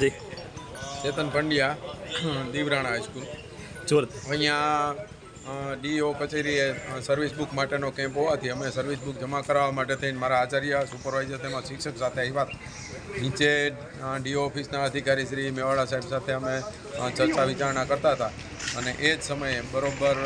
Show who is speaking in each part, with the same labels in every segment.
Speaker 1: જી.
Speaker 2: Chetan Pandya Divrana high school
Speaker 1: જોર
Speaker 2: અહીંયા DO કચેરીએ સર્વિસ બુક માટેનો કેમ્પ હોવાથી અમે સર્વિસ બુક જમા કરાવવા માટે થઈને મારા આચાર્ય સુપરવાઇઝર તેમાં શિક્ષક સાથે આવ્યા. નીચે ડીઓ ઓફિસના અધિકારી શ્રી મેવાડા સાહેબ સાથે અમે ચર્ચા વિચારણા કરતા હતા. અને એ જ સમયે બરોબર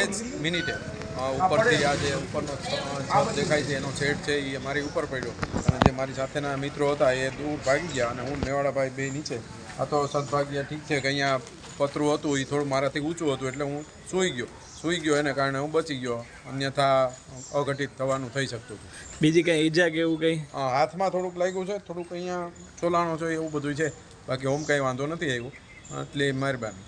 Speaker 2: એ જ મિનિટે ઉપરથી આ જે ઉપરનો છત દેખાય છે એનો શેડ છે એ મારી ઉપર પડ્યો. અને જે મારી સાથેના મિત્રો હતા એ દૂર ભાગી ગયા અને હું મેવાડાભાઈ બે નીચે. આ તો સદભાગ્ય ઠીક છે કે અહીંયા પતરું હતું એ થોડું મારાથી ઊંચું હતું એટલે હું સૂઈ ગયો. સૂઈ ગયો એને કારણે હું બચી ગયો અન્યથા અઘટિત થવાનું થઈ શકતું હતું.
Speaker 1: બીજી કંઈ ઈજા કે એવું કંઈ?
Speaker 2: હાથમાં થોડુંક લાગ્યું છે થોડુંક અહીંયા ચોલાણો છે એવું બધું છે. બાકી ઓમ કંઈ વાંધો નથી આવ્યું એટલે મહેરબાની